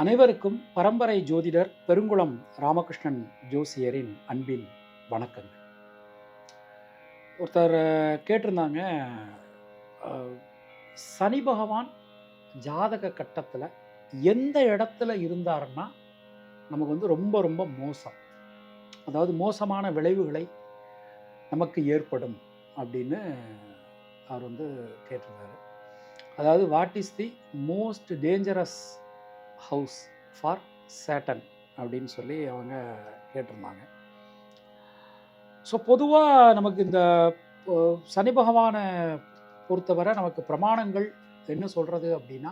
அனைவருக்கும் பரம்பரை ஜோதிடர் பெருங்குளம் ராமகிருஷ்ணன் ஜோசியரின் அன்பின் வணக்கங்கள். ஒருத்தர் கேட்டிருந்தாங்க சனி பகவான் ஜாதக கட்டத்தில் எந்த இடத்துல இருந்தாருன்னா நமக்கு வந்து ரொம்ப ரொம்ப மோசம். அதாவது மோசமான விளைவுகளை நமக்கு ஏற்படும் அப்படின்னு அவர் வந்து கேட்டிருந்தாரு. அதாவது what is the most dangerous house for Satan அப்படின்னு சொல்லி அவங்க கேட்டிருந்தாங்க. ஸோ பொதுவாக நமக்கு இந்த சனி பகவானை பொறுத்தவரை நமக்கு பிரமாணங்கள் என்ன சொல்கிறது அப்படின்னா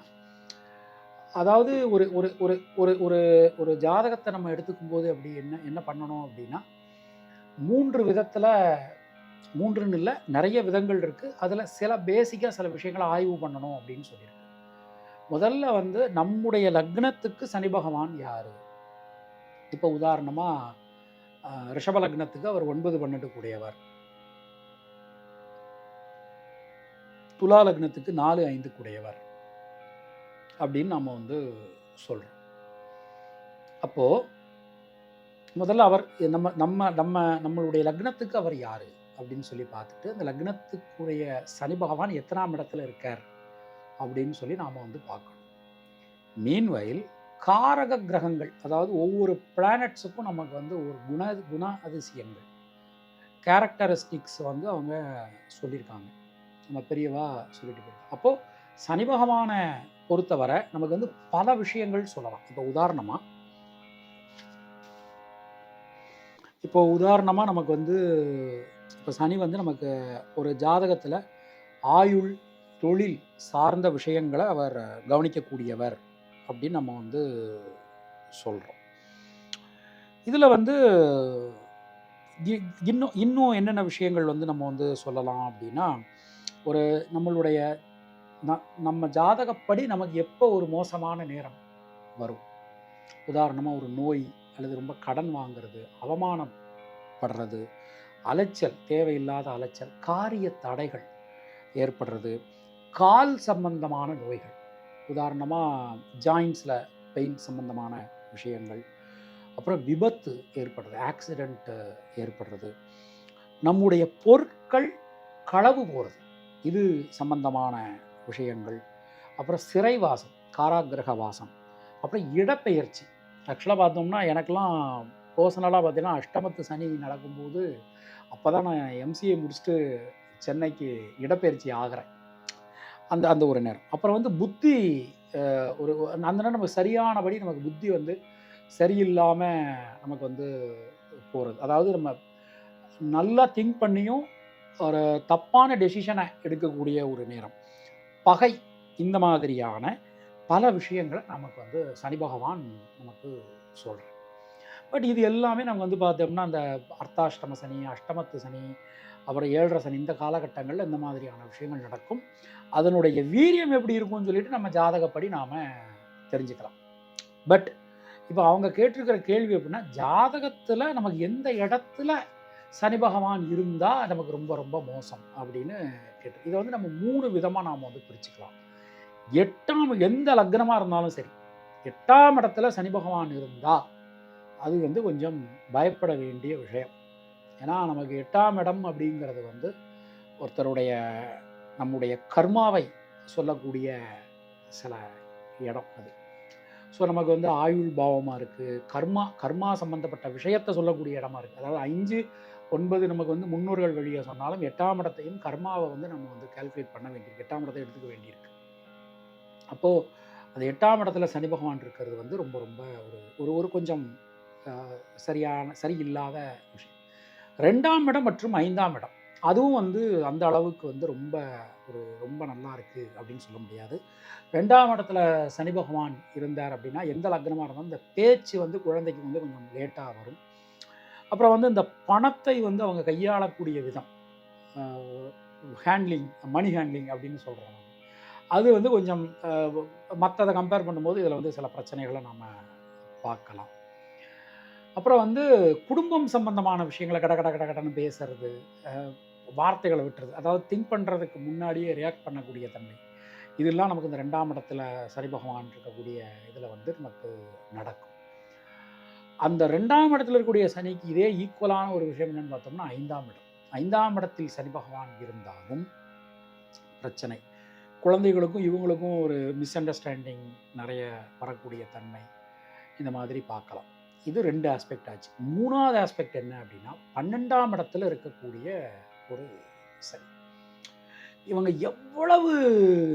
அதாவது ஒரு ஒரு ஒரு ஒரு ஒரு ஒரு ஜாதகத்தை நம்ம எடுத்துக்கும் போது அப்படி என்ன என்ன பண்ணணும் அப்படின்னா மூன்று விதத்தில் மூன்றுன்னு இல்லை நிறைய விதங்கள் இருக்குது அதில் சில பேசிக்காக சில விஷயங்களை ஆய்வு பண்ணணும் அப்படின்னு சொல்லியிருக்கு. முதல்ல வந்து நம்முடைய லக்னத்துக்கு சனி பகவான் யார்? இப்போ உதாரணமாக ரிஷப லக்னத்துக்கு அவர் ஒன்பது பன்னெண்டு கூடியவர். துலா லக்னத்துக்கு நாலு ஐந்து கூடியவர் அப்படின்னு நம்ம வந்து சொல்கிறோம் அப்போது முதல்ல அவர் நம்ம நம்ம நம்ம நம்மளுடைய லக்னத்துக்கு அவர் யார்? அப்படின்னு சொல்லி பார்த்துட்டு அந்த லக்னத்துக்குரிய சனி பகவான் எத்தனாம் இடத்துல இருக்கார்? அப்படின்னு சொல்லி நாம் வந்து பார்க்கணும். மீன்வயல் காரக கிரகங்கள் அதாவது ஒவ்வொரு பிளானட்ஸுக்கும் நமக்கு வந்து ஒரு குண குண அதிசயங்கள். கேரக்டரிஸ்டிக்ஸ் வந்து அவங்க சொல்லியிருக்காங்க. நம்ம பெரியவா சொல்லிட்டு போயிருக்கோம் அப்போது சனி பகவானை பொறுத்தவரை நமக்கு வந்து பல விஷயங்கள் சொல்லலாம். இப்போ உதாரணமாக இப்போ உதாரணமாக நமக்கு வந்து இப்போ சனி வந்து நமக்கு ஒரு ஜாதகத்தில் ஆயுள் தொழில் சார்ந்த விஷயங்களை அவர் கவனிக்கக்கூடியவர் அப்படின்னு நம்ம வந்து சொல்கிறோம் இதில் வந்து இன்னும் இன்னும் என்னென்ன விஷயங்கள் வந்து நம்ம வந்து சொல்லலாம் அப்படின்னா ஒரு நம்மளுடைய ந- நம்ம ஜாதகப்படி நமக்கு எப்போ ஒரு மோசமான நேரம் வரும்? உதாரணமாக ஒரு நோய் அல்லது ரொம்ப கடன் வாங்குறது அவமானம் படுறது அலைச்சல் தேவையில்லாத அலைச்சல் காரிய தடைகள் ஏற்படுறது கால் சம்பந்தமான நோய்கள். உதாரணமாக ஜாயின்ஸில் பெயின் சம்பந்தமான விஷயங்கள். அப்புறம் விபத்து ஏற்படுறது ஆக்சிடெண்ட்டு ஏற்படுறது. நம்முடைய பொருட்கள் களவு போகிறது இது சம்பந்தமான விஷயங்கள். அப்புறம் சிறைவாசம் காராகிரக வாசம் அப்புறம் இடப்பெயர்ச்சி. ஆக்சுவலாக பார்த்தோம்னா எனக்கெல்லாம் பர்சனலாக பார்த்தீங்கன்னா அஷ்டமத்து சனி நடக்கும்போது அப்போ தான் நான் எம்சிஏ முடிச்சுட்டு சென்னைக்கு இடப்பெயர்ச்சி ஆகிறேன். அந்த அந்த ஒரு நேரம். அப்புறம் வந்து புத்தி ஒரு அந்த நேரம் நமக்கு சரியானபடி நமக்கு புத்தி வந்து சரியில்லாமல் நமக்கு வந்து போகிறது அதாவது நம்ம நல்லா திங்க் பண்ணியும் ஒரு தப்பான டெசிஷனை எடுக்கக்கூடிய ஒரு நேரம். பகை இந்த மாதிரியான பல விஷயங்களை நமக்கு வந்து சனி பகவான் நமக்கு சொல்கிறேன் பட் இது எல்லாமே நம்ம வந்து பார்த்தோம்னா அந்த அர்த்தாஷ்டம சனி அஷ்டமத்து சனி அப்புறம் ஏழரை சனி இந்த காலகட்டங்களில் இந்த மாதிரியான விஷயங்கள் நடக்கும். அதனுடைய வீரியம் எப்படி இருக்கும்னு சொல்லிட்டு நம்ம ஜாதகப்படி நாம் தெரிஞ்சுக்கலாம். பட் இப்போ அவங்க கேட்டிருக்கிற கேள்வி எப்படின்னா ஜாதகத்தில் நமக்கு எந்த இடத்துல சனி பகவான் இருந்தால் நமக்கு ரொம்ப ரொம்ப மோசம் அப்படின்னு கேட்டு இதை வந்து நம்ம மூணு விதமாக நாம் வந்து பிரிச்சுக்கலாம். எட்டாம் எந்த லக்னமாக இருந்தாலும் சரி எட்டாம் இடத்துல சனி பகவான் இருந்தால் அது வந்து கொஞ்சம் பயப்பட வேண்டிய விஷயம். ஏன்னா நமக்கு எட்டாம் இடம் அப்படிங்கிறது வந்து ஒருத்தருடைய நம்முடைய கர்மாவை சொல்லக்கூடிய சில இடம் அது. ஸோ நமக்கு வந்து ஆயுள் பாவமாக இருக்குது கர்மா கர்மா சம்மந்தப்பட்ட விஷயத்தை சொல்லக்கூடிய இடமா இருக்குது அதாவது அஞ்சு ஒன்பது நமக்கு வந்து முன்னோர்கள் வழியை சொன்னாலும் எட்டாம் இடத்தையும் கர்மாவை வந்து நம்ம வந்து கால்குலேட் பண்ண வேண்டியிருக்கு. எட்டாம் இடத்தை எடுத்துக்க வேண்டியிருக்கு. அப்போது அது எட்டாம் இடத்துல சனி பகவான் இருக்கிறது வந்து ரொம்ப ரொம்ப ஒரு ஒரு ஒரு கொஞ்சம் சரியான சரியில்லாத விஷயம். ரெண்டாம் இடம் மற்றும் ஐந்தாம் இடம். அதுவும் வந்து அந்த அளவுக்கு வந்து ரொம்ப ஒரு ரொம்ப நல்லா இருக்குது அப்படின்னு சொல்ல முடியாது. ரெண்டாம் இடத்துல சனி பகவான் இருந்தார் அப்படின்னா எந்த லக்னமாக இருந்தாலும் இந்த பேச்சு வந்து குழந்தைக்கு வந்து கொஞ்சம் லேட்டாக வரும். அப்புறம் வந்து இந்த பணத்தை வந்து அவங்க கையாளக்கூடிய விதம் ஹேண்ட்லிங் மணி ஹேண்ட்லிங் அப்படின்னு சொல்கிறோம் அது வந்து கொஞ்சம் மற்றதை கம்பேர் பண்ணும்போது இதில் வந்து சில பிரச்சனைகளை நம்ம பார்க்கலாம். அப்புறம் வந்து குடும்பம் சம்பந்தமான விஷயங்களை கட கட கட கடன்னு பேசுறது வார்த்தைகளை விட்டுறது. அதாவது திங்க் பண்ணுறதுக்கு முன்னாடியே ரியாக்ட் பண்ணக்கூடிய தன்மை. இதெல்லாம் நமக்கு இந்த ரெண்டாம் இடத்துல சரிபகவான் இருக்கக்கூடிய இதில் வந்து நமக்கு நடக்கும். அந்த ரெண்டாம் இடத்துல இருக்கக்கூடிய சனிக்கு இதே ஈக்குவலான ஒரு விஷயம் என்னென்னு பார்த்தோம்னா ஐந்தாம் இடம். ஐந்தாம் இடத்தில் சனி பகவான் இருந்தாலும் பிரச்சனை. குழந்தைகளுக்கும் இவங்களுக்கும் ஒரு மிஸ் அண்டர்ஸ்டாண்டிங் நிறைய வரக்கூடிய தன்மை. இந்த மாதிரி பார்க்கலாம். இது ரெண்டு ஆஸ்பெக்ட் ஆச்சு. மூணாவது ஆஸ்பெக்ட் என்ன அப்படின்னா பன்னெண்டாம் இடத்துல இருக்கக்கூடிய ஒரு சனி. இவங்க எவ்வளவு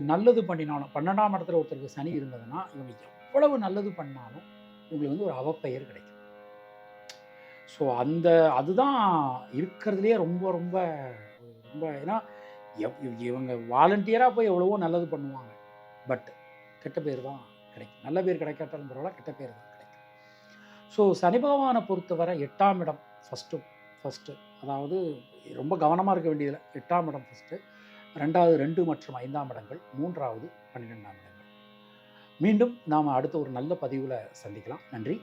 நல்லது பண்ணினாலும் பன்னெண்டாம் இடத்துல ஒருத்தருக்கு சனி இருந்ததுன்னா இவங்க எவ்வளவு நல்லது பண்ணாலும் இவங்களுக்கு வந்து ஒரு அவப்பெயர் கிடைக்கும். ஸோ அந்த அதுதான் இருக்கிறதுலே ரொம்ப ரொம்ப ரொம்ப ஏன்னா எவ்- இவங்க வாலண்டியராக போய் எவ்வளவோ நல்லது பண்ணுவாங்க. பட் கெட்ட பேர் தான் கிடைக்கும். நல்ல பேர் கிடைக்காட்டாலும் பரவாயில்ல கெட்ட பேர் தான் ஸோ சனி பகவானை பொறுத்தவரை எட்டாம் இடம் ஃபஸ்ட்டு ஃபஸ்ட்டு அதாவது ரொம்ப கவனமாக இருக்க வேண்டியதில் எட்டாம் இடம் ஃபஸ்ட்டு ரெண்டாவது ரெண்டு மற்றும் ஐந்தாம் இடங்கள். மூன்றாவது பன்னிரெண்டாம் இடங்கள். மீண்டும் நாம் அடுத்த ஒரு நல்ல பதிவில் சந்திக்கலாம். நன்றி.